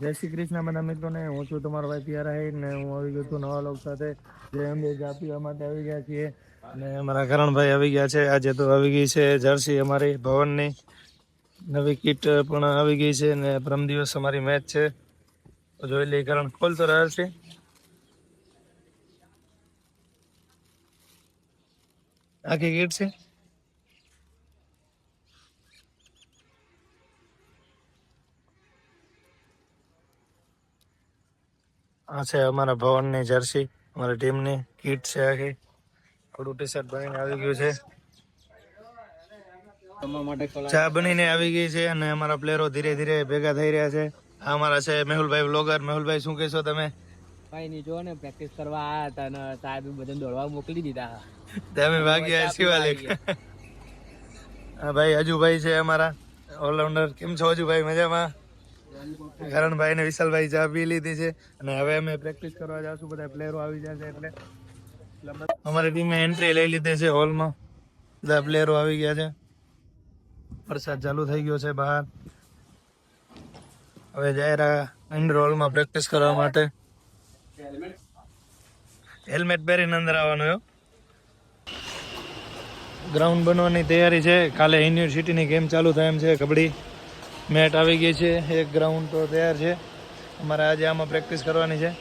જય શ્રી કૃષ્ણ બધા મિત્રોને. હું છું તમારો ભાઈ પિયારા હે ને હું આવી ગયો છું નવા લોક સાથે. જે અંબે ચા પીવા માટે આવી ગયા છીએ અને અમારા કરણભાઈ આવી ગયા છે. આજે તો આવી ગઈ છે જર્સી અમારી ભવનની. નવી કીટ પણ આવી ગઈ છે ને પ્રમ દિવસ અમારી મેચ છે. જોઈ લઈએ કરણ. ખોલતો રહ્યા છે. આખી કીટ છે? આ છે અમારા ભવનની જર્સી. અમારી ટીમની કીટ છે આખી. થોડું ટી શર્ટ બનીને આવી ગયું છે. ચા બનીને આવી ગઈ છે અને અમારા પ્લેયરો ધીરે ધીરે ભેગા થઈ રહ્યા છે. આ અમારા છે મેહુલભાઈ બ્લોગર મેહુલભાઈ શું કહેશો તમે? ભાઈ નહીં જો ને પ્રેક્ટિસ કરવા આવ્યા હતા ને સાહેબ બધા દોડવા મોકલી દીધા. તમે ભાગ્યા શિવાલિક હા ભાઈ અજુભાઈ છે અમારા. ઓલરાઉન્ડર કેમ છો અજુભાઈ મજામાં? કરણભાઈ ને વિશાલભાઈ ચા પી લીધી છે અને હવે અમે પ્રેક્ટિસ કરવા જાશું, બધા પ્લેયરો આવી જશે એટલે અમારી ટીમે એન્ટ્રી લઈ લીધી છે હોલમાં બધા પ્લેયરો આવી ગયા છે. વરસાદ ચાલુ થઈ ગયો છે બહાર. હવે જાયરા ઇન્ડોર હોલમાં પ્રેક્ટિસ કરવા માટે. હેલ્મેટ પહેરીને અંદર આવવાનું એવું ગ્રાઉન્ડ બનવાની તૈયારી છે. કાલે યુનિવર્સિટીની ગેમ ચાલુ થાય એમ છે, કબડ્ડી. મેટ આવી ગઈ છે એક ગ્રાઉન્ડ તો તૈયાર છે અમારે આજે આમાં પ્રેક્ટિસ કરવાની છે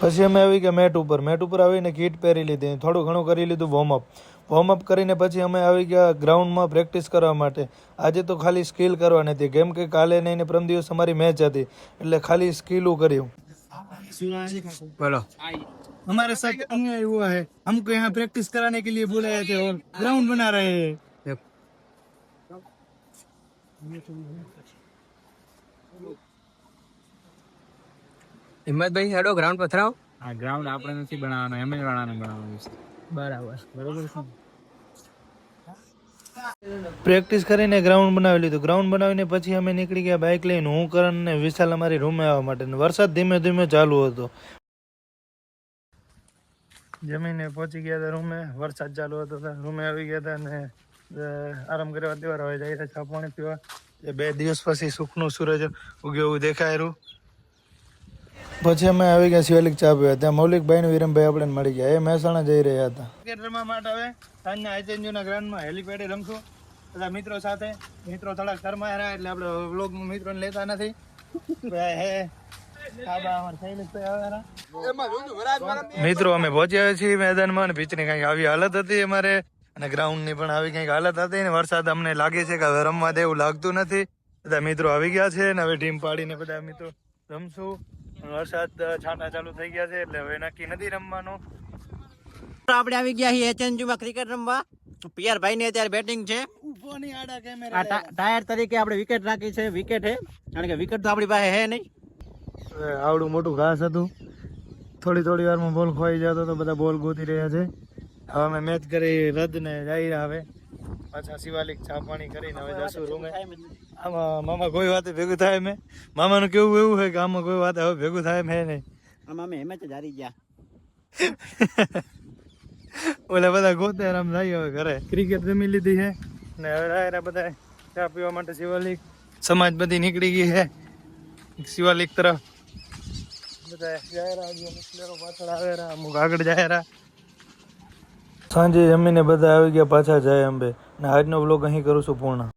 પછી અમે આવી ગયા મેટ ઉપર મેટ ઉપર આવીને કીટ પહેરી લીધી થોડું ઘણું કરી લીધું વોર્મઅપ વોર્મઅપ કરીને પછી અમે આવી ગયા ગ્રાઉન્ડમાં પ્રેક્ટિસ કરવા માટે આજે તો ખાલી સ્કિલ કરવાની હતી કેમ કે કાલે નહીં ને પ્રમ દિવસ અમારી મેચ હતી એટલે ખાલી સ્કિલું કર્યું बोलो हमारे साथ अन्याय हुआ है हमको यहाँ प्रैक्टिस कराने के लिए बुलाया थे और ग्राउंड बना रहे हैं હિંમતભાઈ હેડો ગ્રાઉન્ડ પથરાવ. આ ગ્રાઉન્ડ આપણે નથી બનાવવાનો એમ જ વાળાને બનાવવાનો છે. બરાબર. બરાબર છે પ્રેક્ટિસ કરીને ગ્રાઉન્ડ બનાવી લીધું. ગ્રાઉન્ડ બનાવીને પછી અમે નીકળી ગયા બાઇક લઈને. હું કરણ ને વિશાલ અમારી રૂમે આવવા માટે. ને વરસાદ ધીમે ધીમે ચાલુ હતો. જમીને પહોંચી ગયા હતા રૂમે વરસાદ ચાલુ હતો તો રૂમે આવી ગયા હતા ને આરામ કરવા દેવા હવે જાય રહ્યા ચા પાણી પીવા. એ બે દિવસ પછી સુખનું સૂરજ ઉગ્યો એવું દેખાયેલું પછી અમે આવી ગયા શિવાલિક ચા પીવા. ત્યાં મૌલિકભાઈ ને વિરમભાઈ આપણે મળી ગયા. એ મહેસાણા જઈ રહ્યા હતા. ક્રિકેટ રમવા માટે હવે સાંજના આઈચેન્જુના ગ્રાઉન્ડમાં હેલિપેડે રમશું. બધા મિત્રો સાથે. મિત્રો થોડાક શરમાયા રહ્યા એટલે આપણે વ્લોગમાં મિત્રોને લેતા નથી. હે. આ બા અમારા શૈલેષભાઈ આવ્યા મિત્રો અમે પહોંચ્યા છીએ મેદાનમાં અને પિચની કઈ આવી હાલત હતી અમારે. અને ગ્રાઉન્ડની પણ આવી કંઈક હાલત હતી ને વરસાદ અમને લાગે છે કે હવે રમવા દે એવું લાગતું નથી. બધા મિત્રો આવી ગયા છે ને હવે ટીમ પાડીને બધા મિત્રો રમશું. વરસાદ છાંટા ચાલુ થઈ ગયા છે એટલે હવે નક્કી નથી રમવાનું. આપણે આવી ગયા છીએ એચએનજીમાં ક્રિકેટ રમવા. પિયર ભાઈ ને અત્યારે બેટિંગ છે. ટાયર તરીકે આપણે વિકેટ રાખી છે વિકેટ હે. કારણ કે વિકેટ તો આપણી પાસે હે નહીં. આવડું મોટું ઘાસ હતું. થોડી થોડી વારમાં બોલ ખોઈ જતો તો બધા બોલ ગોતી રહ્યા છે. હવે અમે મેચ કરી રદ ને જઈ હવે. પાછા શિવાલિક ચા પાણી કરીને હવે જશું રૂમે. આમાં મામા કોઈ વાતે ભેગું થાય મેં મામાનું કેવું એવું છે કે આમાં કોઈ વાતે હવે ભેગું થાય મેં નહીં? આમાં અમે હેમેચ જ હારી ગયા. ઓલા બધા ગોતે આરામ થાય હવે ઘરે. ક્રિકેટ રમી લીધી છે ને હવે રાયરા બધા ચા પીવા માટે શિવાલિક. સમાજ બધી નીકળી ગઈ છે શિવાલિક તરફ. બધા જાય રહ્યા પાછળ આવે રહ્યા અમુક આગળ જાય રહ્યા. સાંજે જમીને બધા આવી ગયા પાછા જાય અંબે. ને આજનો બ્લોગ અહીં કરું છું પૂર્ણ.